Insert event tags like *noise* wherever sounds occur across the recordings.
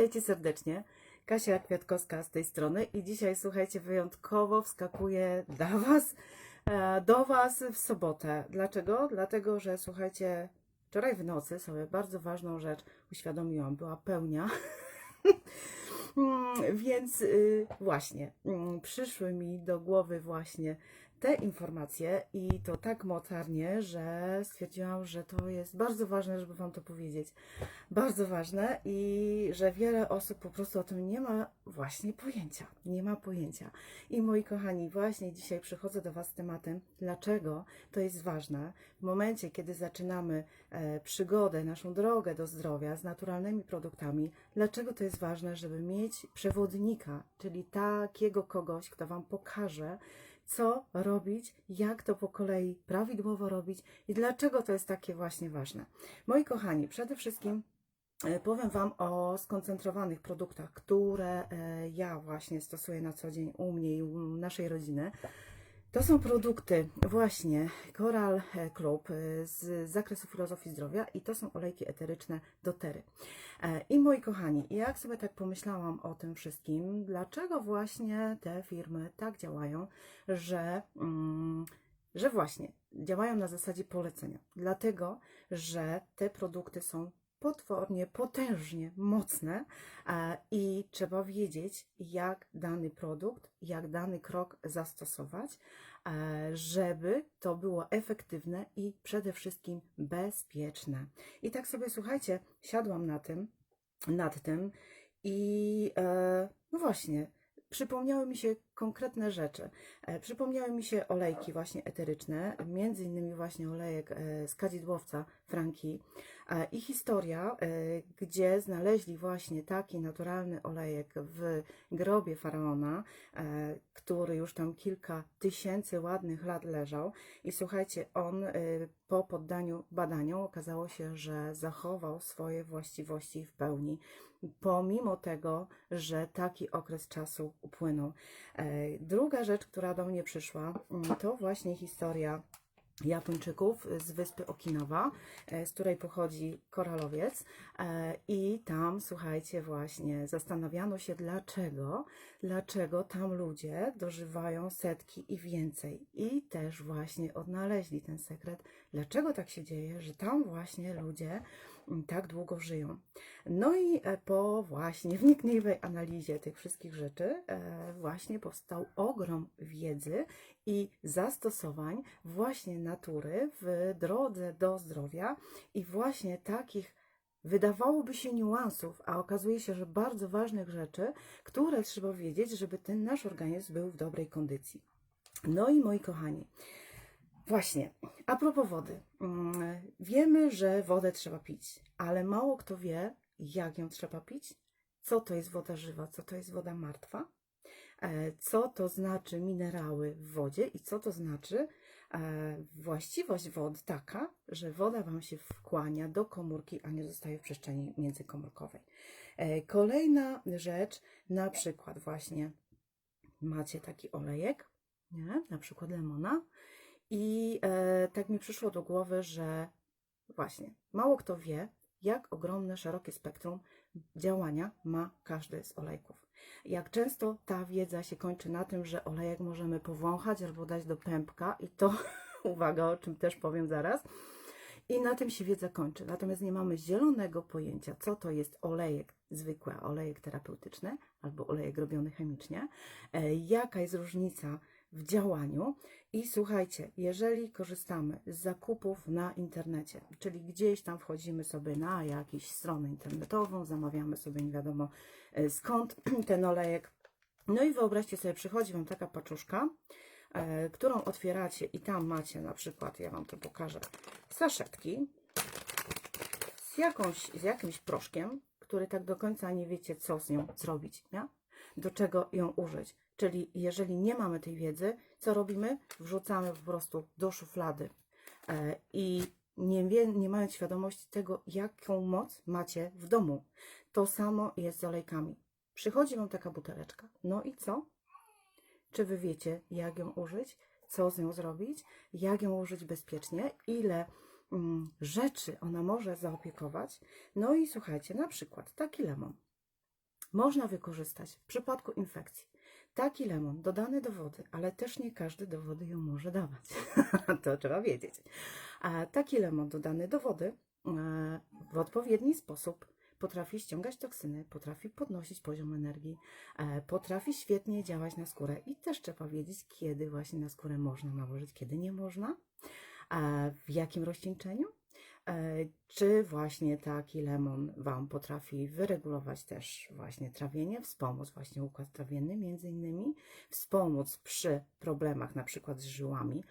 Witajcie serdecznie. Kasia Kwiatkowska z tej strony i dzisiaj słuchajcie, wyjątkowo wskakuję dla Was, e, do Was w sobotę. Dlaczego? Dlatego, że słuchajcie, wczoraj w nocy sobie bardzo ważną rzecz uświadomiłam. Była pełnia. *laughs* Mm, Więc y, właśnie, mm, przyszły mi do głowy właśnie te informacje i to tak mocarnie, że stwierdziłam, że to jest bardzo ważne, żeby Wam to powiedzieć. Bardzo ważne i że wiele osób po prostu o tym nie ma właśnie pojęcia. Nie ma pojęcia. I moi kochani, właśnie dzisiaj przychodzę do Was z tematem, dlaczego to jest ważne. W momencie, kiedy zaczynamy e, przygodę, naszą drogę do zdrowia z naturalnymi produktami, dlaczego to jest ważne, żeby mieć przewodnika, czyli takiego kogoś, kto Wam pokaże, co robić, jak to po kolei prawidłowo robić i dlaczego to jest takie właśnie ważne. Moi kochani, przede wszystkim e, powiem Wam o skoncentrowanych produktach, które e, ja właśnie stosuję na co dzień u mnie i u naszej rodziny. To są produkty właśnie Coral Club e, z zakresu filozofii zdrowia i to są olejki eteryczne dotery. E, I moi kochani, jak sobie tak pomyślałam o tym wszystkim, dlaczego właśnie te firmy tak działają, że, mm, że właśnie działają na zasadzie polecenia? Dlatego, że te produkty są potwornie, potężnie mocne e, i trzeba wiedzieć, jak dany produkt, jak dany krok zastosować, e, żeby to było efektywne i przede wszystkim bezpieczne. I tak sobie, słuchajcie, siadłam na tym, nad tym i e, no właśnie, przypomniały mi się konkretne rzeczy. E, Przypomniały mi się olejki właśnie eteryczne, między innymi właśnie olejek e, z kadzidłowca Franki e, i historia, gdzie znaleźli właśnie taki naturalny olejek w grobie faraona, który już tam kilka tysięcy ładnych lat leżał i słuchajcie, on po poddaniu badaniom okazało się, że zachował swoje właściwości w pełni, pomimo tego, że taki okres czasu upłynął. E, Druga rzecz, która do mnie przyszła, mm, to właśnie historia Japończyków z wyspy Okinawa, e, z której pochodzi koralowiec. E, I tam, słuchajcie, właśnie zastanawiano się, dlaczego, dlaczego tam ludzie dożywają setki i więcej. I też właśnie odnaleźli ten sekret, dlaczego tak się dzieje, że tam właśnie ludzie tak długo żyją. No i e, po właśnie wnikliwej analizie tych wszystkich rzeczy, e, właśnie powstał ogrom wiedzy i zastosowań właśnie natury w drodze do zdrowia i właśnie takich wydawałoby się niuansów, a okazuje się, że bardzo ważnych rzeczy, które trzeba wiedzieć, żeby ten nasz organizm był w dobrej kondycji. No i moi kochani, właśnie, a propos wody. Mm, Wiemy, że wodę trzeba pić, ale mało kto wie, jak ją trzeba pić, co to jest woda żywa, co to jest woda martwa, e, co to znaczy minerały w wodzie i co to znaczy e, właściwość wod taka, że woda Wam się wkłania do komórki, a nie zostaje w przestrzeni międzykomórkowej. E, Kolejna rzecz, na przykład właśnie macie taki olejek, nie? na przykład lemona i e, tak mi przyszło do głowy, że właśnie mało kto wie, jak ogromne, szerokie spektrum działania ma każdy z olejków. Jak często ta wiedza się kończy na tym, że olejek możemy powąchać albo dać do pępka i to, *laughs* uwaga, o czym też powiem zaraz, i na tym się wiedza kończy. Natomiast nie mamy zielonego pojęcia, co to jest olejek zwykły, olejek terapeutyczny albo olejek robiony chemicznie, e, jaka jest różnica w działaniu. I słuchajcie, jeżeli korzystamy z zakupów na internecie, czyli gdzieś tam wchodzimy sobie na jakąś stronę internetową, zamawiamy sobie nie wiadomo e, skąd *clears throat* ten olejek. No i wyobraźcie sobie, przychodzi Wam taka paczuszka, e, którą otwieracie i tam macie na przykład, ja Wam to pokażę, saszetki z, jakąś, z jakimś proszkiem, który tak do końca nie wiecie, co z nią zrobić, nie? Do czego ją użyć. Czyli jeżeli nie mamy tej wiedzy, co robimy? Wrzucamy po prostu do szuflady E, i nie, wie, nie mając świadomości tego, jaką moc macie w domu. To samo jest z olejkami. Przychodzi Wam taka buteleczka. No i co? Czy Wy wiecie, jak ją użyć? Co z nią zrobić? Jak ją użyć bezpiecznie? Ile mm, rzeczy ona może zaopiekować? No i słuchajcie, na przykład taki lemon. Można wykorzystać w przypadku infekcji taki lemon dodany do wody, ale też nie każdy do wody ją może dawać. *laughs* to trzeba wiedzieć. A taki lemon dodany do wody e, w odpowiedni sposób potrafi ściągać toksyny, potrafi podnosić poziom energii, e, potrafi świetnie działać na skórę i też trzeba wiedzieć, kiedy właśnie na skórę można nałożyć, kiedy nie można, w jakim rozcieńczeniu. E, Czy właśnie taki lemon Wam potrafi wyregulować też właśnie trawienie, wspomóc właśnie układ trawienny między innymi, wspomóc przy problemach na przykład z żyłami,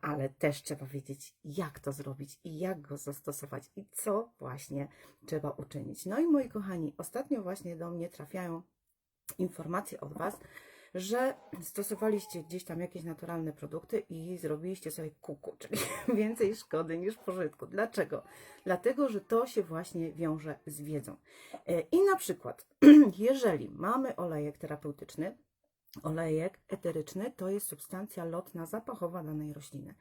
ale też trzeba wiedzieć, jak to zrobić i jak go zastosować i co właśnie trzeba uczynić. No i moi kochani, ostatnio właśnie do mnie trafiają informacje od Was, że stosowaliście gdzieś tam jakieś naturalne produkty i zrobiliście sobie kuku, czyli *laughs* więcej szkody niż pożytku. Dlaczego? Dlatego, że to się właśnie wiąże z wiedzą. E, I na przykład, *clears throat* jeżeli mamy olejek terapeutyczny, olejek eteryczny to jest substancja lotna, zapachowa danej rośliny.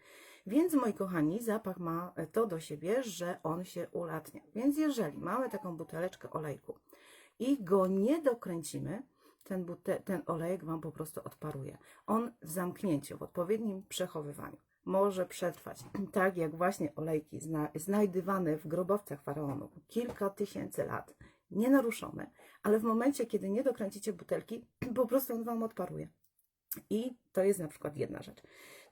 Więc, moi kochani, zapach ma to do siebie, że on się ulatnia. Więc jeżeli mamy taką buteleczkę olejku i go nie dokręcimy, ten, bute, ten olejek Wam po prostu odparuje. On w zamknięciu, w odpowiednim przechowywaniu może przetrwać, *clears throat* tak jak właśnie olejki zna, znajdywane w grobowcach faraonów kilka tysięcy lat, nienaruszone, ale w momencie, kiedy nie dokręcicie butelki, *clears throat* po prostu on Wam odparuje. I to jest na przykład jedna rzecz.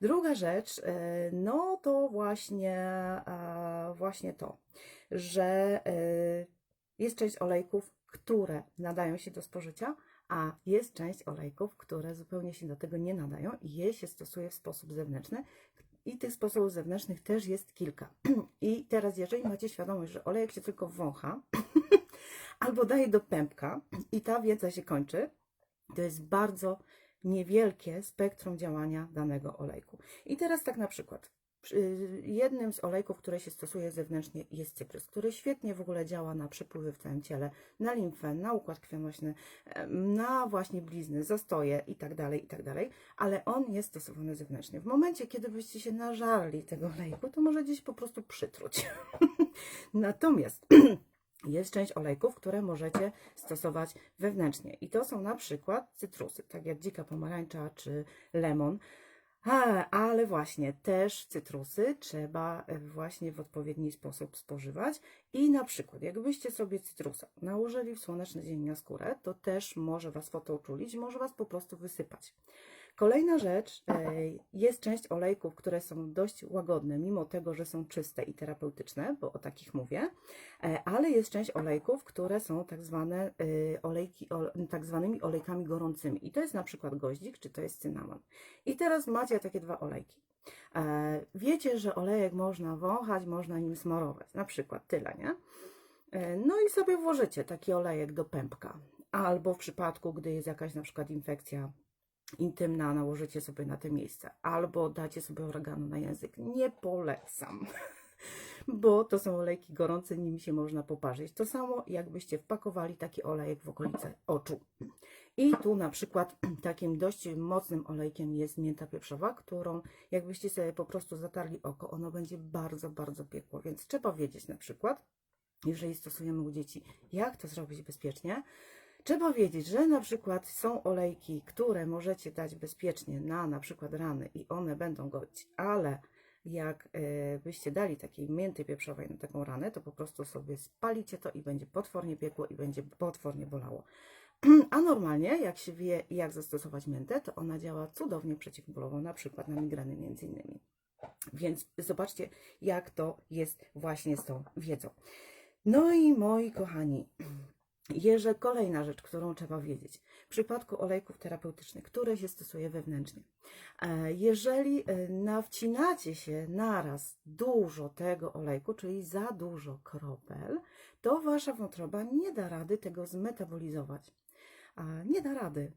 Druga rzecz, e, no to właśnie, właśnie to, że e, jest część olejków, które nadają się do spożycia, a jest część olejków, które zupełnie się do tego nie nadają i je się stosuje w sposób zewnętrzny. I tych sposobów zewnętrznych też jest kilka. *clears throat* I teraz, jeżeli macie świadomość, że olejek się tylko wącha *clears throat* albo daje do pępka i ta wiedza się kończy, to jest bardzo niewielkie spektrum działania danego olejku. I teraz tak na przykład, przy- jednym z olejków, które się stosuje zewnętrznie jest cyprys, który świetnie w ogóle działa na przepływy w całym ciele, na limfę, na układ krwionośny, na właśnie blizny, zastoje i tak dalej, i tak ale on jest stosowany zewnętrznie. W momencie, kiedy byście się nażarli tego olejku, to może gdzieś po prostu przytruć. *laughs* Natomiast *clears throat* jest część olejków, które możecie stosować wewnętrznie. I to są na przykład cytrusy, tak jak dzika pomarańcza czy lemon. Ale właśnie też cytrusy trzeba e, właśnie w odpowiedni sposób spożywać. I na przykład, jakbyście sobie cytrusa nałożyli w słoneczny dzień na skórę, to też może Was fotouczulić, może Was po prostu wysypać. Kolejna rzecz, e, jest część olejków, które są dość łagodne, mimo tego, że są czyste i terapeutyczne, bo o takich mówię, e, ale jest część olejków, które są tak zwane e, olejki, ol- tak zwanymi olejkami gorącymi. I to jest na przykład goździk, czy to jest cynamon. I teraz macie takie dwa olejki. Wiecie, że olejek można wąchać, można nim smarować, na przykład tyle, nie? No i sobie włożycie taki olejek do pępka. Albo w przypadku, gdy jest jakaś na przykład infekcja intymna, nałożycie sobie na te miejsce. Albo dacie sobie oregano na język. Nie polecam. *laughs* Bo to są olejki gorące, nimi się można poparzyć. To samo jakbyście wpakowali taki olejek w okolice oczu. I tu na przykład *clears throat* takim dość mocnym olejkiem jest mięta pieprzowa, którą jakbyście sobie po prostu zatarli oko, ono będzie bardzo, bardzo piekło. Więc trzeba wiedzieć na przykład, jeżeli stosujemy u dzieci, jak to zrobić bezpiecznie. Trzeba wiedzieć, że na przykład są olejki, które możecie dać bezpiecznie na na przykład rany i one będą goić, ale jak e, byście dali takiej mięty pieprzowej na taką ranę, to po prostu sobie spalicie to i będzie potwornie piekło i będzie potwornie bolało. *clears throat* A normalnie, jak się wie, jak zastosować miętę, to ona działa cudownie przeciwbólowo, na przykład na migreny między innymi. Więc zobaczcie, jak to jest właśnie z tą wiedzą. No i moi kochani, *clears throat* Jeżeli kolejna rzecz, którą trzeba wiedzieć, w przypadku olejków terapeutycznych, które się stosuje wewnętrznie, e, jeżeli e, nawcinacie się naraz dużo tego olejku, czyli za dużo kropel, to wasza wątroba nie da rady tego zmetabolizować. Nie da rady.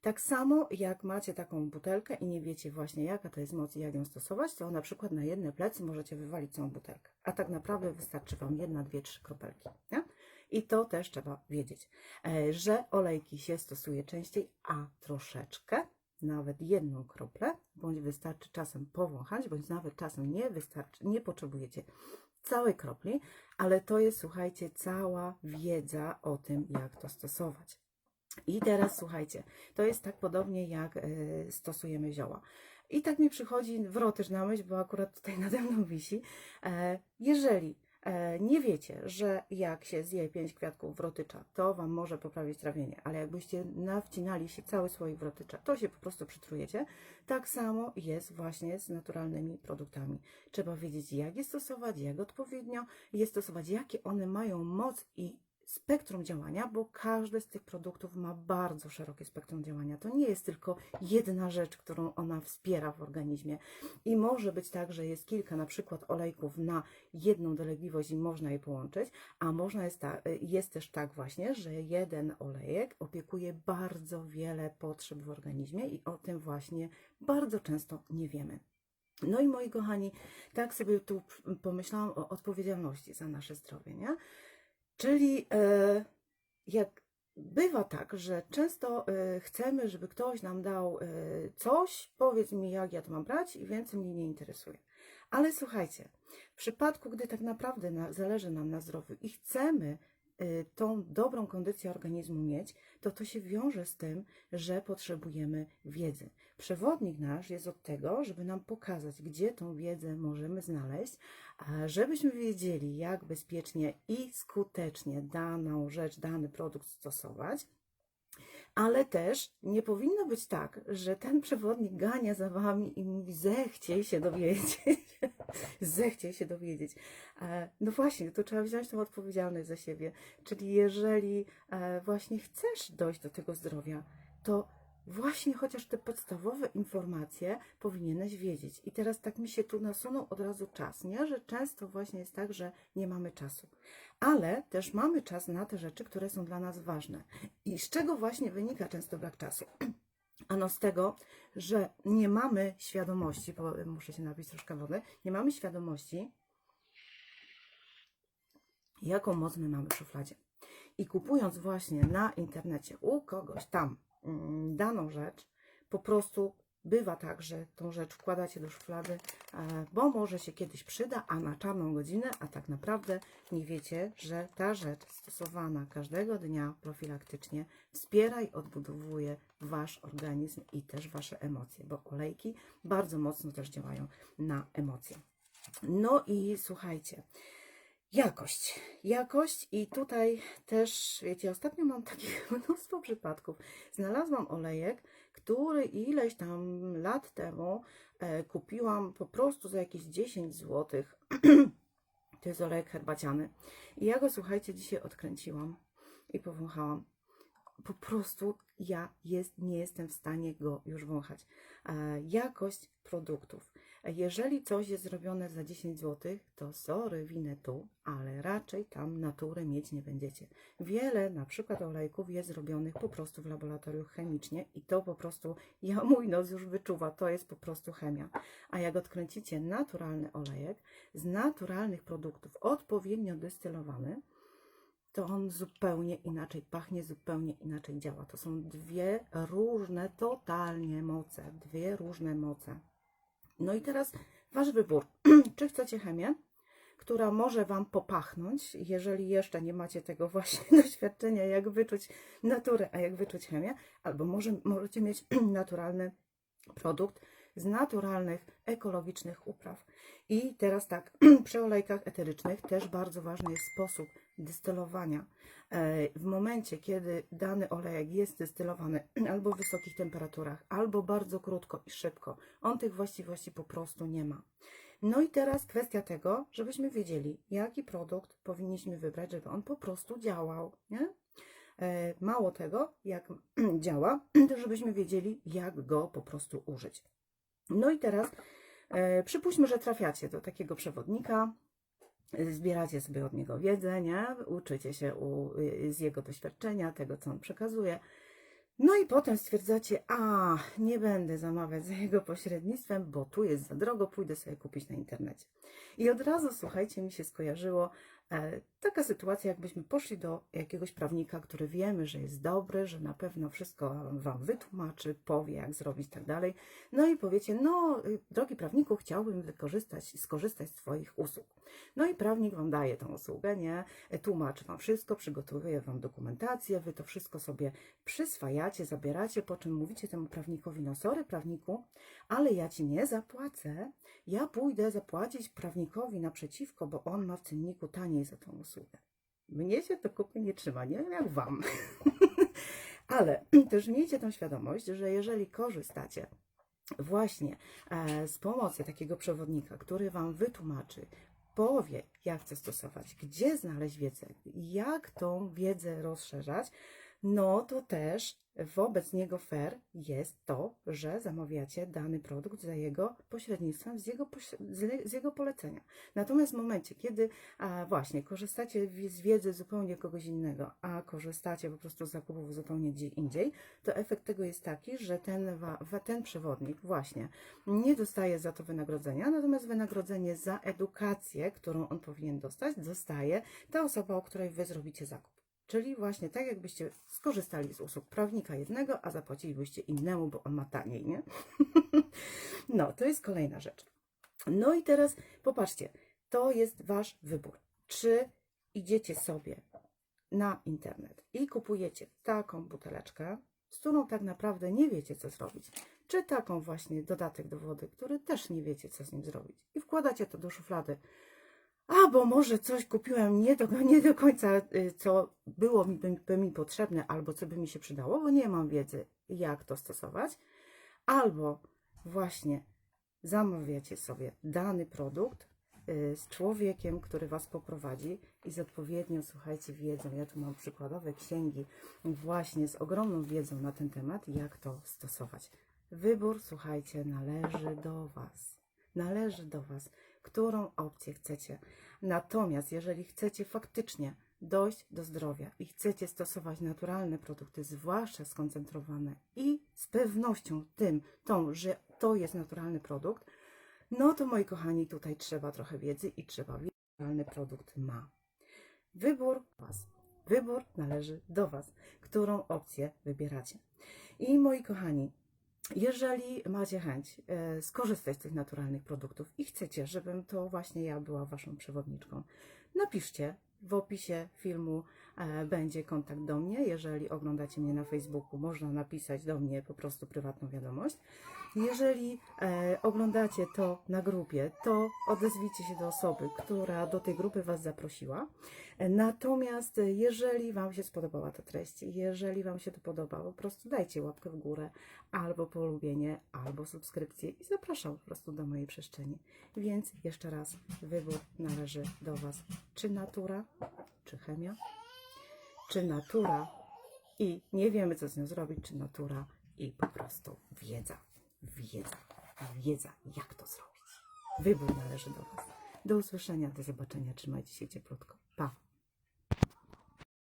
Tak samo jak macie taką butelkę i nie wiecie właśnie jaka to jest moc i jak ją stosować, to na przykład na jedne plecy możecie wywalić całą butelkę. A tak naprawdę wystarczy Wam jedna, dwie, trzy kropelki. Nie? I to też trzeba wiedzieć, e, że olejki się stosuje częściej, a troszeczkę, nawet jedną kroplę, bądź wystarczy czasem powąchać, bądź nawet czasem nie wystarczy, nie potrzebujecie całej kropli, ale to jest, słuchajcie, cała wiedza o tym, jak to stosować. I teraz słuchajcie, to jest tak podobnie jak e, stosujemy zioła. I tak mi przychodzi wrotyż na myśl, bo akurat tutaj nade mną wisi. E, Jeżeli nie wiecie, że jak się zje pięć kwiatków wrotycza, to Wam może poprawić trawienie, ale jakbyście nawcinali się cały słoik wrotycza, to się po prostu przytrujecie. Tak samo jest właśnie z naturalnymi produktami. Trzeba wiedzieć, jak je stosować, jak odpowiednio je stosować, jakie one mają moc i spektrum działania, bo każdy z tych produktów ma bardzo szerokie spektrum działania. To nie jest tylko jedna rzecz, którą ona wspiera w organizmie. I może być tak, że jest kilka na przykład olejków na jedną dolegliwość i można je połączyć, a można jest, ta, jest też tak właśnie, że jeden olejek opiekuje bardzo wiele potrzeb w organizmie i o tym właśnie bardzo często nie wiemy. No i moi kochani, tak sobie tu pomyślałam o odpowiedzialności za nasze zdrowie, nie? Czyli e, jak bywa tak, że często e, chcemy, żeby ktoś nam dał e, coś, powiedz mi, jak ja to mam brać, i więcej mnie nie interesuje. Ale słuchajcie, w przypadku, gdy tak naprawdę na, zależy nam na zdrowiu i chcemy tą dobrą kondycję organizmu mieć, to to się wiąże z tym, że potrzebujemy wiedzy. Przewodnik nasz jest od tego, żeby nam pokazać, gdzie tą wiedzę możemy znaleźć, żebyśmy wiedzieli, jak bezpiecznie i skutecznie daną rzecz, dany produkt stosować. Ale też nie powinno być tak, że ten przewodnik gania za wami i mówi: Zechciej się dowiedzieć. *laughs* Zechciej się dowiedzieć. E, No właśnie, tu trzeba wziąć tą odpowiedzialność za siebie. Czyli jeżeli e, właśnie chcesz dojść do tego zdrowia, to właśnie chociaż te podstawowe informacje powinieneś wiedzieć. I teraz tak mi się tu nasunął od razu czas, nie? Że często właśnie jest tak, że nie mamy czasu. Ale też mamy czas na te rzeczy, które są dla nas ważne. I z czego właśnie wynika często brak czasu? *clears throat* Ano z tego, że nie mamy świadomości, bo muszę się napić troszkę wody, nie mamy świadomości, jaką moc my mamy w szufladzie. I kupując właśnie na internecie u kogoś tam daną rzecz, po prostu bywa tak, że tą rzecz wkładacie do szuflady, e, bo może się kiedyś przyda, a na czarną godzinę, a tak naprawdę nie wiecie, że ta rzecz stosowana każdego dnia profilaktycznie wspiera i odbudowuje Wasz organizm i też Wasze emocje, bo olejki bardzo mocno też działają na emocje. No i słuchajcie, Jakość. Jakość i tutaj też, wiecie, ostatnio mam takich *laughs* mnóstwo przypadków. Znalazłam olejek, który ileś tam lat temu e, kupiłam po prostu za jakieś 10 zł. *clears throat* to jest olejek herbaciany. I ja go, słuchajcie, dzisiaj odkręciłam i powąchałam. Po prostu ja jest, nie jestem w stanie go już wąchać. E, jakość produktów. Jeżeli coś jest zrobione za 10 zł, to sorry, winę tu, ale raczej tam natury mieć nie będziecie. Wiele na przykład olejków jest zrobionych po prostu w laboratorium chemicznie i to po prostu, ja *laughs* mój nos już wyczuwa, to jest po prostu chemia. A jak odkręcicie naturalny olejek z naturalnych produktów, odpowiednio dystylowany, to on zupełnie inaczej pachnie, zupełnie inaczej działa. To są dwie różne totalnie moce, dwie różne moce. No i teraz Wasz wybór. *clears throat* Czy chcecie chemię, która może Wam popachnąć, jeżeli jeszcze nie macie tego *laughs* właśnie doświadczenia, jak wyczuć naturę, a jak wyczuć chemię, albo może, możecie mieć *clears throat* naturalny produkt z naturalnych, ekologicznych upraw. I teraz tak, *clears throat* przy olejkach eterycznych też bardzo ważny jest sposób dystylowania. E, W momencie, kiedy dany olejek jest dystylowany *clears throat* albo w wysokich temperaturach, albo bardzo krótko i szybko, on tych właściwości po prostu nie ma. No i teraz kwestia tego, żebyśmy wiedzieli, jaki produkt powinniśmy wybrać, żeby on po prostu działał. Nie? E, Mało tego, jak *clears throat* działa, to żebyśmy wiedzieli, jak go po prostu użyć. No i teraz przypuśćmy, że trafiacie do takiego przewodnika, e, zbieracie sobie od niego wiedzę, nie? uczycie się u, y, z jego doświadczenia, tego, co on przekazuje. No i potem stwierdzacie, a nie będę zamawiać za jego pośrednictwem, bo tu jest za drogo, pójdę sobie kupić na internecie. I od razu, słuchajcie, mi się skojarzyło E, Taka sytuacja, jakbyśmy poszli do jakiegoś prawnika, który wiemy, że jest dobry, że na pewno wszystko Wam wytłumaczy, powie, jak zrobić i tak dalej. No i powiecie, no, y, drogi prawniku, chciałbym wykorzystać, skorzystać z Twoich usług. No i prawnik Wam daje tą usługę, nie? E, Tłumaczy Wam wszystko, przygotowuje Wam dokumentację, Wy to wszystko sobie przyswajacie, zabieracie, po czym mówicie temu prawnikowi, no sorry prawniku, ale ja Ci nie zapłacę, ja pójdę zapłacić prawnikowi naprzeciwko, bo on ma w cenniku taniej za tą usługę. Mnie się to kupy nie trzyma, nie wiem jak Wam. *laughs* Ale też miejcie tą świadomość, że jeżeli korzystacie właśnie e, z pomocy takiego przewodnika, który Wam wytłumaczy, powie, jak to stosować, gdzie znaleźć wiedzę, jak tą wiedzę rozszerzać, no to też wobec niego fair jest to, że zamawiacie dany produkt za jego pośrednictwem, z jego, z, jego polecenia. Natomiast w momencie, kiedy a właśnie korzystacie z wiedzy zupełnie kogoś innego, a korzystacie po prostu z zakupów zupełnie gdzie indziej, to efekt tego jest taki, że ten, ten przewodnik właśnie nie dostaje za to wynagrodzenia, natomiast wynagrodzenie za edukację, którą on powinien dostać, dostaje ta osoba, o której wy zrobicie zakup. Czyli właśnie tak, jakbyście skorzystali z usług prawnika jednego, a zapłacilibyście innemu, bo on ma taniej, nie? *laughs* no, to jest kolejna rzecz. No i teraz popatrzcie, to jest wasz wybór. Czy idziecie sobie na internet i kupujecie taką buteleczkę, z którą tak naprawdę nie wiecie, co zrobić, czy taką właśnie dodatek do wody, który też nie wiecie, co z nim zrobić, i wkładacie to do szuflady. A, bo może coś kupiłem nie do, *laughs* nie do końca, y, co było mi, by, mi potrzebne, albo co by mi się przydało, bo nie mam wiedzy, jak to stosować. Albo właśnie zamawiacie sobie dany produkt y, z człowiekiem, który Was poprowadzi i z odpowiednią, słuchajcie, wiedzą. Ja tu mam przykładowe księgi właśnie z ogromną wiedzą na ten temat, jak to stosować. Wybór, słuchajcie, należy do Was. Należy do Was, którą opcję chcecie. Natomiast jeżeli chcecie faktycznie dojść do zdrowia i chcecie stosować naturalne produkty, zwłaszcza skoncentrowane i z pewnością tym, tą, że to jest naturalny produkt, no to moi kochani, tutaj trzeba trochę wiedzy i trzeba wiedzieć, naturalny produkt ma. Wybór Was. Wybór należy do Was, którą opcję wybieracie. I moi kochani, jeżeli macie chęć e, skorzystać z tych naturalnych produktów i chcecie, żebym to właśnie ja była Waszą przewodniczką, napiszcie. W opisie filmu będzie kontakt do mnie. Jeżeli oglądacie mnie na Facebooku, można napisać do mnie po prostu prywatną wiadomość. Jeżeli e, oglądacie to na grupie, to odezwijcie się do osoby, która do tej grupy Was zaprosiła. E, Natomiast e, jeżeli Wam się spodobała ta treść, jeżeli Wam się to podoba, po prostu dajcie łapkę w górę, albo polubienie, albo subskrypcję i zapraszam po prostu do mojej przestrzeni. Więc jeszcze raz, wybór należy do Was. Czy natura, czy chemia, czy natura i nie wiemy, co z nią zrobić, czy natura i po prostu wiedza, wiedza, wiedza, jak to zrobić. Wybór należy do Was. Do usłyszenia, do zobaczenia, trzymajcie się cieplutko. Pa!